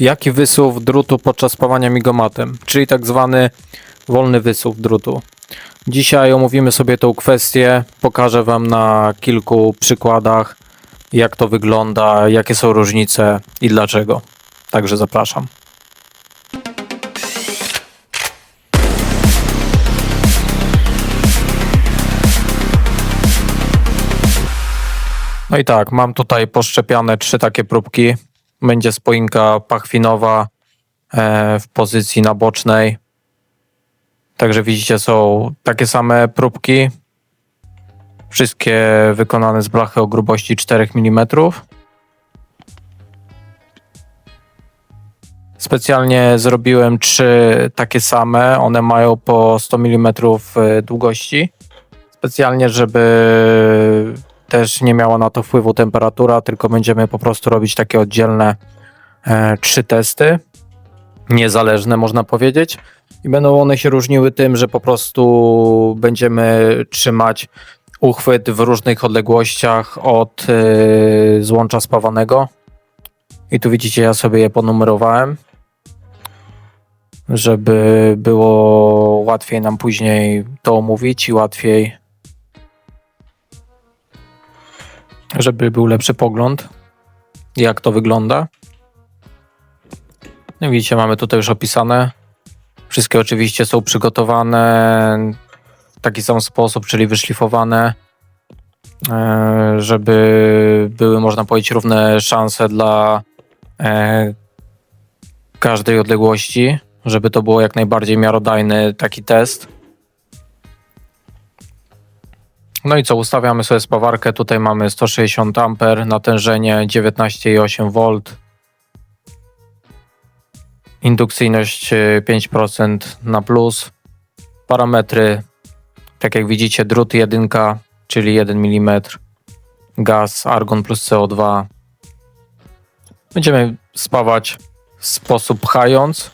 Jaki wysuw drutu podczas spawania migomatem, czyli tak zwany wolny wysuw drutu. Dzisiaj omówimy sobie tą kwestię, pokażę Wam na kilku przykładach, jak to wygląda, jakie są różnice i dlaczego. Także zapraszam. No i tak, mam tutaj poszczepiane trzy takie próbki. Będzie spoinka pachwinowa e, w pozycji nabocznej. Także widzicie, są takie same próbki. Wszystkie wykonane z blachy o grubości 4 mm. Specjalnie zrobiłem trzy takie same. One mają po 100 mm długości. Specjalnie, żeby też nie miała na to wpływu temperatura, tylko będziemy po prostu robić takie oddzielne e, trzy testy, niezależne można powiedzieć. I będą one się różniły tym, że po prostu będziemy trzymać uchwyt w różnych odległościach od e, złącza spawanego. I tu widzicie, ja sobie je ponumerowałem, żeby było łatwiej nam później to omówić i łatwiej żeby był lepszy pogląd, jak to wygląda. No widzicie, mamy tutaj już opisane. Wszystkie oczywiście są przygotowane w taki sam sposób, czyli wyszlifowane, e, żeby były, można powiedzieć, równe szanse dla e, każdej odległości, żeby to było jak najbardziej miarodajny taki test. No i co, ustawiamy sobie spawarkę. Tutaj mamy 160 A, natężenie 19,8 V. Indukcyjność e, 5% na plus. Parametry, tak jak widzicie, drut 1, czyli 1 mm. Gaz, argon plus CO2. Będziemy spawać w sposób pchając.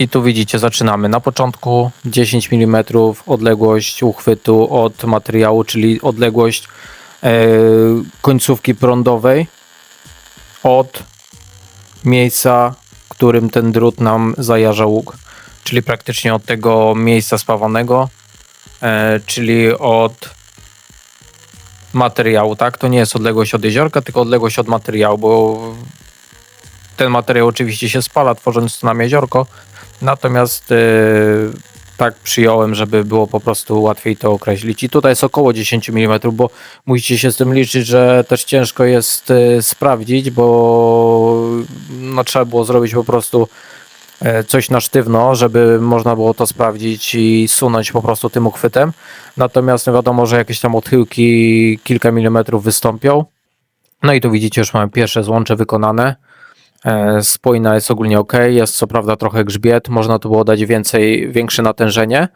I tu widzicie, zaczynamy. Na początku 10 mm odległość uchwytu od materiału, czyli odległość e, końcówki prądowej od miejsca, którym ten drut nam zajarza łuk. Czyli praktycznie od tego miejsca spawanego, e, czyli od materiału, tak? To nie jest odległość od jeziorka, tylko odległość od materiału, bo ten materiał oczywiście się spala, tworząc nam jeziorko, Natomiast yy, tak przyjąłem, żeby było po prostu łatwiej to określić. I tutaj jest około 10 mm, bo musicie się z tym liczyć, że też ciężko jest yy, sprawdzić, bo no, trzeba było zrobić po prostu yy, coś na sztywno, żeby można było to sprawdzić i sunąć po prostu tym uchwytem. Natomiast no, wiadomo, że jakieś tam odchyłki kilka milimetrów wystąpią. No i tu widzicie, już mamy pierwsze złącze wykonane. E, Spójna jest ogólnie ok, jest co prawda trochę grzbiet, można tu było dać więcej, większe natężenie.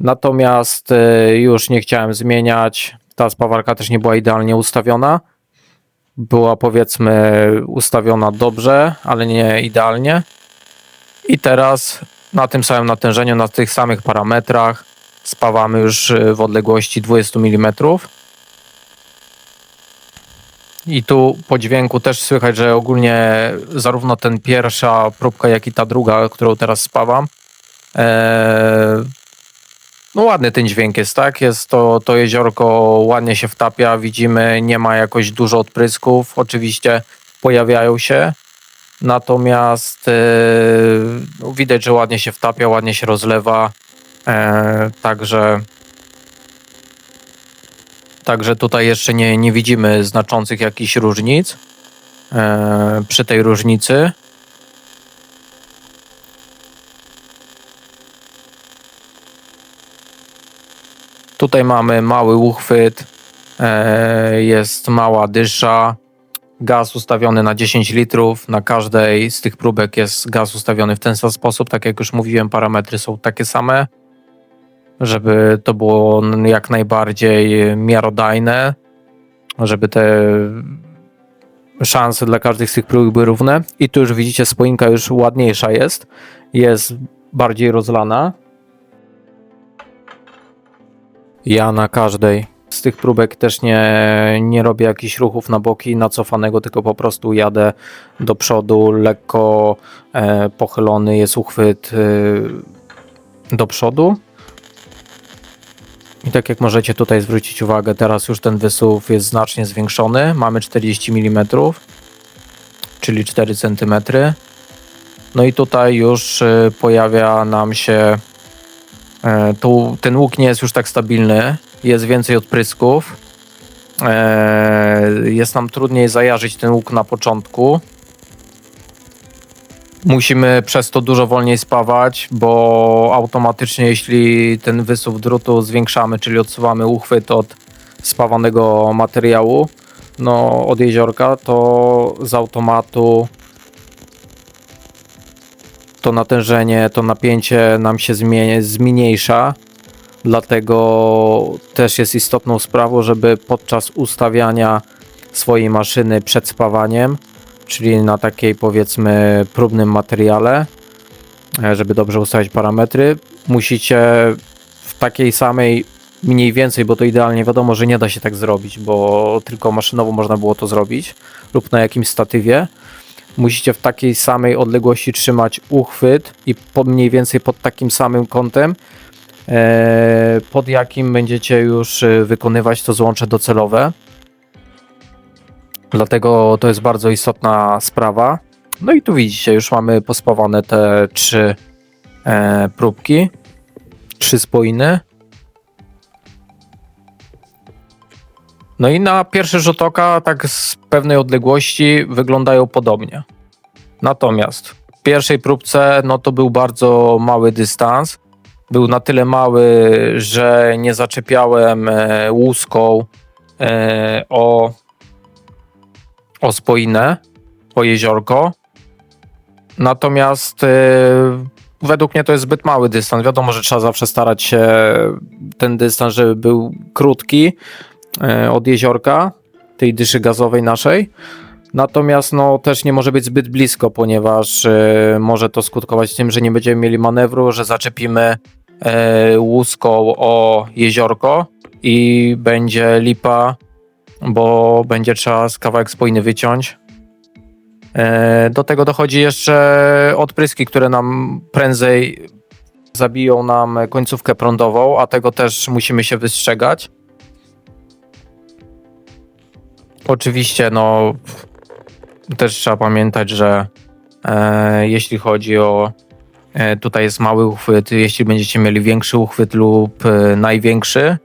Natomiast e, już nie chciałem zmieniać. Ta spawarka też nie była idealnie ustawiona. Była powiedzmy ustawiona dobrze, ale nie idealnie. I teraz na tym samym natężeniu, na tych samych parametrach spawamy już e, w odległości 20 mm. I tu po dźwięku też słychać, że ogólnie zarówno ten pierwsza próbka, jak i ta druga, którą teraz spawam, e, no ładny ten dźwięk jest, tak? Jest to, to jeziorko ładnie się wtapia, widzimy, nie ma jakoś dużo odprysków, oczywiście pojawiają się, natomiast e, no, widać, że ładnie się wtapia, ładnie się rozlewa, e, także Także tutaj jeszcze nie, nie widzimy znaczących jakichś różnic e, przy tej różnicy. Tutaj mamy mały uchwyt, e, jest mała dysza, gaz ustawiony na 10 litrów. Na każdej z tych próbek jest gaz ustawiony w ten sam sposób. Tak jak już mówiłem, parametry są takie same żeby to było jak najbardziej miarodajne, żeby te szanse dla każdej z tych prób były równe. I tu już widzicie, spoinka już ładniejsza jest, jest bardziej rozlana. Ja na każdej z tych próbek też nie, nie robię jakichś ruchów na boki, na cofanego, tylko po prostu jadę do przodu, lekko e, pochylony jest uchwyt e, do przodu. I tak jak możecie tutaj zwrócić uwagę, teraz już ten wysuw jest znacznie zwiększony. Mamy 40 mm, czyli 4 cm. No i tutaj już e, pojawia nam się e, tu ten łuk nie jest już tak stabilny, jest więcej odprysków. E, Jest nam trudniej zajarzyć ten łuk na początku. Musimy przez to dużo wolniej spawać, bo automatycznie jeśli ten wysuw drutu zwiększamy, czyli odsuwamy uchwyt od spawanego materiału, no od jeziorka, to z automatu to natężenie, to napięcie nam się zmniejsza. Dlatego też jest istotną sprawą, żeby podczas ustawiania swojej maszyny przed spawaniem, czyli na takiej powiedzmy próbnym materiale, e, żeby dobrze ustawić parametry, musicie w takiej samej mniej więcej, bo to idealnie wiadomo, że nie da się tak zrobić, bo tylko maszynowo można było to zrobić lub na jakimś statywie. Musicie w takiej samej odległości trzymać uchwyt i mniej więcej pod takim samym kątem, e, pod jakim będziecie już e, wykonywać to złącze docelowe. Dlatego to jest bardzo istotna sprawa. No i tu widzicie, już mamy pospawane te trzy e, próbki, trzy spoiny. No i na pierwszy rzut oka, tak z pewnej odległości, wyglądają podobnie. Natomiast w pierwszej próbce, no to był bardzo mały dystans. Był na tyle mały, że nie zaczepiałem e, łuską e, o, o spoinę, o jeziorko. Natomiast e, według mnie to jest zbyt mały dystans. Wiadomo, że trzeba zawsze starać się ten dystans, żeby był krótki e, od jeziorka, tej dyszy gazowej naszej. Natomiast no, też nie może być zbyt blisko, ponieważ e, może to skutkować tym, że nie będziemy mieli manewru, że zaczepimy łuską o jeziorko i będzie lipa, bo będzie trzeba z kawałek spoiny wyciąć. E, do tego dochodzi jeszcze odpryski, które nam prędzej zabiją nam końcówkę prądową, a tego też musimy się wystrzegać. Oczywiście, no też trzeba pamiętać, że e, jeśli chodzi o e, tutaj jest mały uchwyt, jeśli będziecie mieli większy uchwyt lub e, największy,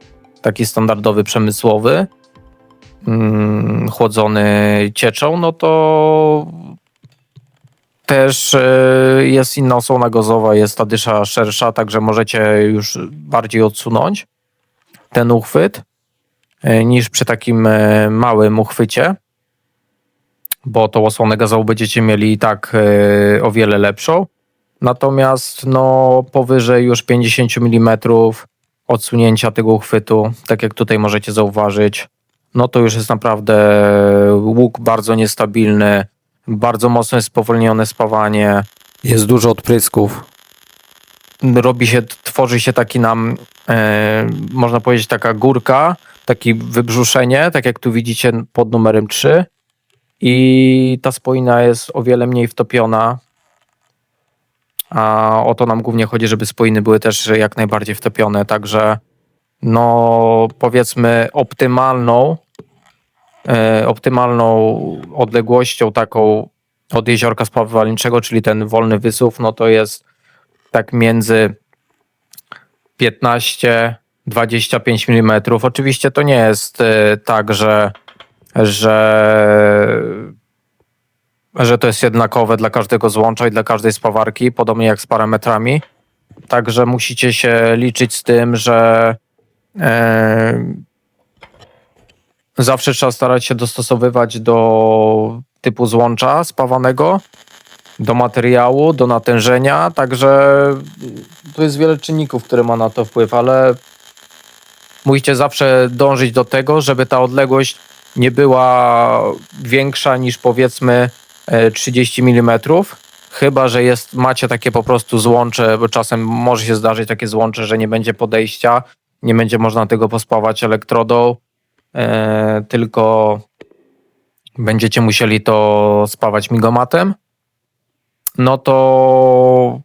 taki standardowy przemysłowy, chłodzony cieczą, no to też e, jest inna osłona gazowa, jest ta dysza szersza, także możecie już bardziej odsunąć ten uchwyt e, niż przy takim e, małym uchwycie bo tą osłonę gazową będziecie mieli i tak o wiele lepszą. Natomiast no, powyżej już 50 mm odsunięcia tego uchwytu, tak jak tutaj możecie zauważyć, no to już jest naprawdę łuk bardzo niestabilny, bardzo mocno jest spowolnione spawanie, jest dużo odprysków. Robi się, tworzy się taki nam, e, można powiedzieć, taka górka, takie wybrzuszenie, tak jak tu widzicie pod numerem 3 i ta spoina jest o wiele mniej wtopiona. A o to nam głównie chodzi, żeby spoiny były też jak najbardziej wtopione, także no powiedzmy optymalną e, optymalną odległością taką od jeziorka spławowalniczego, czyli ten wolny wysuw, no to jest tak między 15-25 mm. Oczywiście to nie jest e, tak, że że, że to jest jednakowe dla każdego złącza i dla każdej spawarki, podobnie jak z parametrami. Także musicie się liczyć z tym, że zawsze trzeba starać się dostosowywać do typu złącza spawanego, do materiału, do natężenia, także tu jest wiele czynników, które ma na to wpływ, ale musicie zawsze dążyć do tego, żeby ta odległość nie była większa niż powiedzmy e, 30 mm. Chyba, że jest, macie takie po prostu złącze, bo czasem może się zdarzyć takie złącze, że nie będzie podejścia nie będzie można tego pospawać elektrodą, e, tylko będziecie musieli to spawać migomatem, no to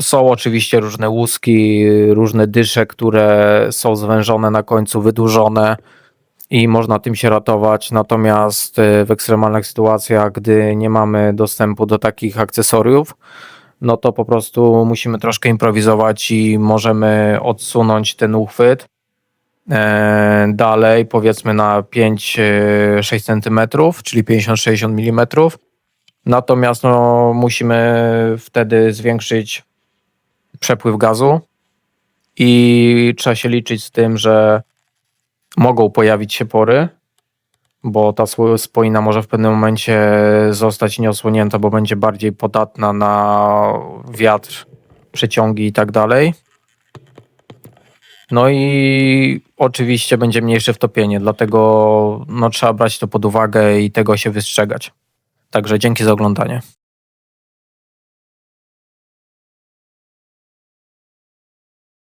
są oczywiście różne łuski, różne dysze, które są zwężone na końcu, wydłużone i można tym się ratować. Natomiast e, w ekstremalnych sytuacjach, gdy nie mamy dostępu do takich akcesoriów, no to po prostu musimy troszkę improwizować i możemy odsunąć ten uchwyt e, dalej, powiedzmy na 5-6 cm, czyli 50-60 mm. Natomiast no, musimy wtedy zwiększyć przepływ gazu i trzeba się liczyć z tym, że mogą pojawić się pory, bo ta spoina może w pewnym momencie zostać nieosłonięta, bo będzie bardziej podatna na wiatr, przeciągi i tak dalej. No i oczywiście będzie mniejsze wtopienie, dlatego no, trzeba brać to pod uwagę i tego się wystrzegać. Także dzięki za oglądanie.